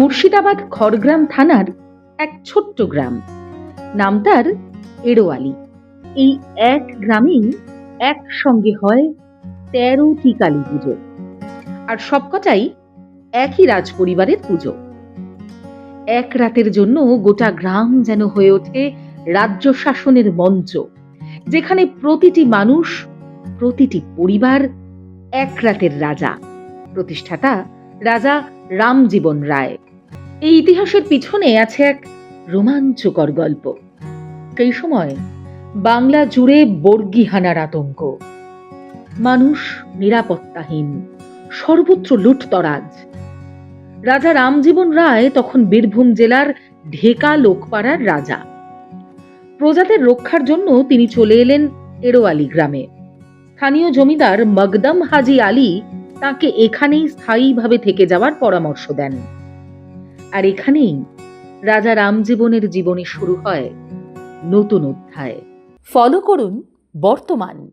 মুর্শিদাবাদ খড়গ্রাম থানার এক ছোট্ট গ্রাম। নাম তার এড়োয়ালি। এই এক গ্রামেই একসঙ্গে হয় তেরোটি কালী পুজো। আর সবকটাই একই রাজ পরিবারের পুজো। এক রাতের জন্য গোটা গ্রাম যেন হয়ে ওঠে রাজ্য শাসনের মঞ্চ, যেখানে প্রতিটি মানুষ, প্রতিটি পরিবার এক রাতের রাজা। প্রতিষ্ঠাতা রাজা রামজীবন রায়। এই ইতিহাসের পিছনে আছে এক রোমাঞ্চকর গল্প। সেই সময় বাংলা জুড়ে বর্গি হানার আতঙ্ক। মানুষ নিরাপত্তাহীন, সর্বত্র লুটতরাজ। রাজা রামজীবন রায় তখন বীরভূম জেলার ঢেকা লোকপাড়ার রাজা। প্রজাদের রক্ষার জন্য তিনি চলে এলেন এরোয়ালি গ্রামে। স্থানীয় জমিদার মগদম হাজি আলী তাকে এখানেই স্থায়ীভাবে থেকে যাওয়ার পরামর্শ দেন। আর এখানেই রাজা রামজীবনের জীবনে শুরু হয় নতুন অধ্যায়। ফলো করুন বর্তমান।